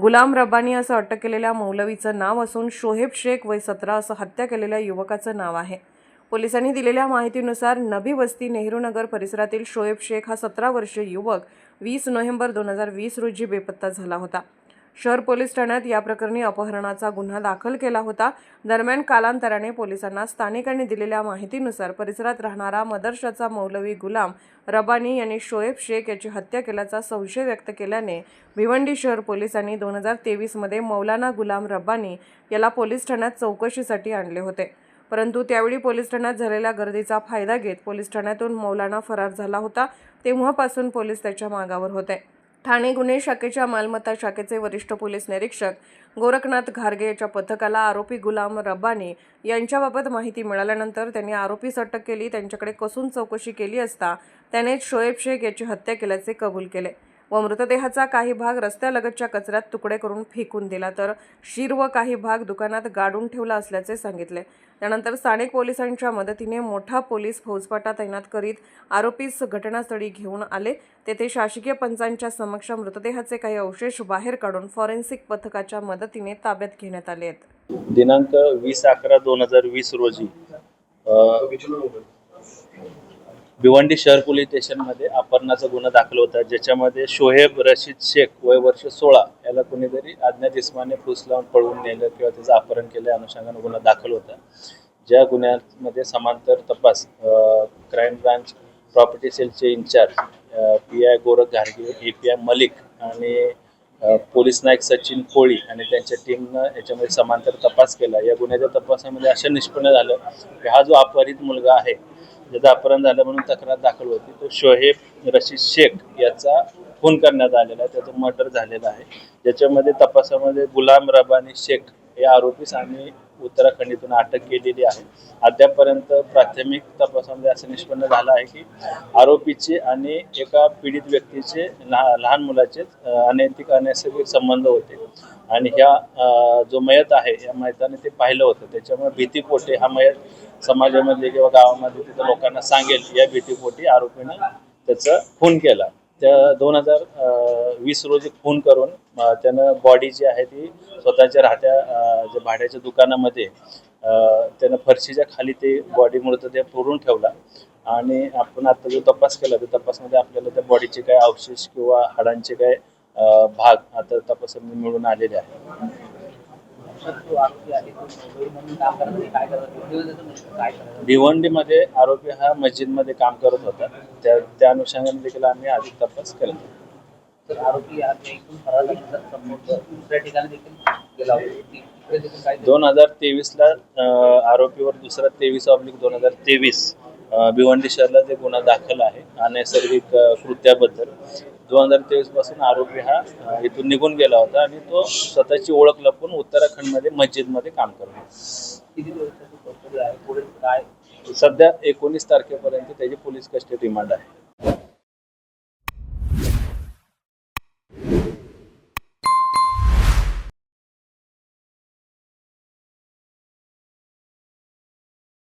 गुलाम रब्बानी असं अटक केलेल्या मौलवीचं नाव असून शोहेब शेख वय सतरा असं हत्या केलेल्या युवकाचं नाव आहे. पोलिसांनी दिलेल्या माहितीनुसार नबी वस्ती नेहरूनगर परिसरातील शोएब शेख हा सतरा वर्षीय युवक वीस नोव्हेंबर दोन हजार वीस रोजी बेपत्ता झाला होता. शहर पोलीस ठाण्यात या प्रकरणी अपहरणाचा गुन्हा दाखल केला होता. दरम्यान कालांतराने पोलिसांना स्थानिकांनी दिलेल्या माहितीनुसार परिसरात राहणारा मदरशाचा मौलवी गुलाम रबानी यांनी शोएब शेख याची हत्या केल्याचा संशय व्यक्त केल्याने भिवंडी शहर पोलिसांनी दोन हजार तेवीसमध्ये मौलाना गुलाम रब्बानी याला पोलीस ठाण्यात चौकशीसाठी आणले होते. परंतु त्यावेळी पोलीस ठाण्यात झालेल्या गर्दीचा फायदा घेत पोलीस ठाण्यातून मौलाना फरार झाला होता. तेव्हापासून पोलीस त्याच्या मागावर होते. ठाणे गुन्हे शाखेच्या मालमत्ता शाखेचे वरिष्ठ पोलीस निरीक्षक गोरखनाथ घारगे याच्या पथकाला आरोपी गुलाम रब्बानी यांच्याबाबत माहिती मिळाल्यानंतर त्यांनी आरोपीस अटक केली त्यांच्याकडे कसून चौकशी केली असता त्याने शोएब शेख याची हत्या केल्याचे कबूल केले. व मृतदेहाचा काही भाग रस्त्यालगतच्या कचऱ्यात तुकडे करून फेकून दिला. तर शीर व काही भाग दुकानात गाडून ठेवला असल्याचे सांगितले. त्यानंतर स्थानिक पोलिसांच्या मदतीने मोठा पोलीस फौजफाटा तैनात करीत आरोपीस घटनास्थळी घेऊन आले. तेथे शासकीय पंचांच्या समक्ष मृतदेहाचे काही अवशेष बाहेर काढून फॉरेन्सिक पथकाच्या मदतीने ताब्यात घेण्यात आले आहेत. दिनांक वीस अकरा दोन हजार वीस रोजी भिवंडी शहर पोलीस स्टेशनमध्ये अपहरणाचा गुन्हा दाखल होता ज्याच्यामध्ये शोहेब रशीद शेख वय वर्ष सोळा याला कोणीतरी अज्ञात इस्माने फुस लावून पळवून नेलं किंवा त्याचं अपहरण केलं अनुषंगाने गुन्हा दाखल होता. ज्या गुन्ह्यामध्ये समांतर तपास क्राईम ब्रांच प्रॉपर्टी सेलचे in charge P I Gorakh घारगे A P I Malik आणि पोलीस नायक सचिन कोळी आणि त्यांच्या टीमनं याच्यामध्ये समांतर तपास केला. या गुन्ह्याच्या तपासामध्ये असं निष्पन्न झालं की हा जो अपहरित मुलगा आहे ज्याचं अपहरण झालं म्हणून तक्रार दाखल होती. तो शोहेब रशीद शेख याचा खून करण्यात आलेला आहे. त्याचं मर्डर झालेलं आहे. ज्याच्यामध्ये तपासामध्ये गुलाम रबानी शेख हे आरोपीस आम्ही उत्तराखंडीतून अटक केलेली आहे. अद्यापर्यंत प्राथमिक तपासामध्ये असं निष्पन्न झालं आहे की आरोपीचे आणि एका पीडित व्यक्तीचे लहा लहान मुलाचे अनैतिक अनैसर्गिक संबंध होते. आणि ह्या जो मयत आहे या मयताने ते पाहिलं होतं. त्याच्यामुळे भीतीपोटे हा मयत समाजामध्ये किंवा गावामध्ये तिथं लोकांना सांगेल या भीतीपोटी आरोपीनं त्याचा खून केला. त्या दोन हजार वीस रोजी खून करून त्यानं बॉडी जी आहे ती स्वतःच्या राहत्या जे भाड्याच्या दुकानामध्ये त्यानं फरशीच्या खाली ते बॉडी मृतदेह पुरून ठेवला. आणि आपण आता जो तपास केला त्या तपासमध्ये आपल्याला त्या बॉडीचे काय अवशेष किंवा हाडांचे काय भाग आता तपासामध्ये मिळून आलेले आहे. भिवंडीमध्ये आरोपी हा मस्जिदमध्ये काम करत होता. त्या त्या अनुषंगाने देखील आम्ही अधिक तपास केला. दोन हजार तेवीसला आरोपीवर दुसरा तेवीस ऑब्लिक दोन हजार तेवीस. भिवंडी शहराला जे गुन्हा दाखल आहे अनैसर्गिक कृत्याबद्दल. दोन हजार तेवीसपासून आरोपी हा इथून निघून गेला होता आणि तो स्वतःची ओळख लपून उत्तराखंडमध्ये मस्जिदमध्ये काम करत. होता. किती दिवसाची कस्टडी आहे? पुढे काय? सध्या एकोणीस तारखेपर्यंत त्याची पोलीस कस्टडी रिमांड आहे.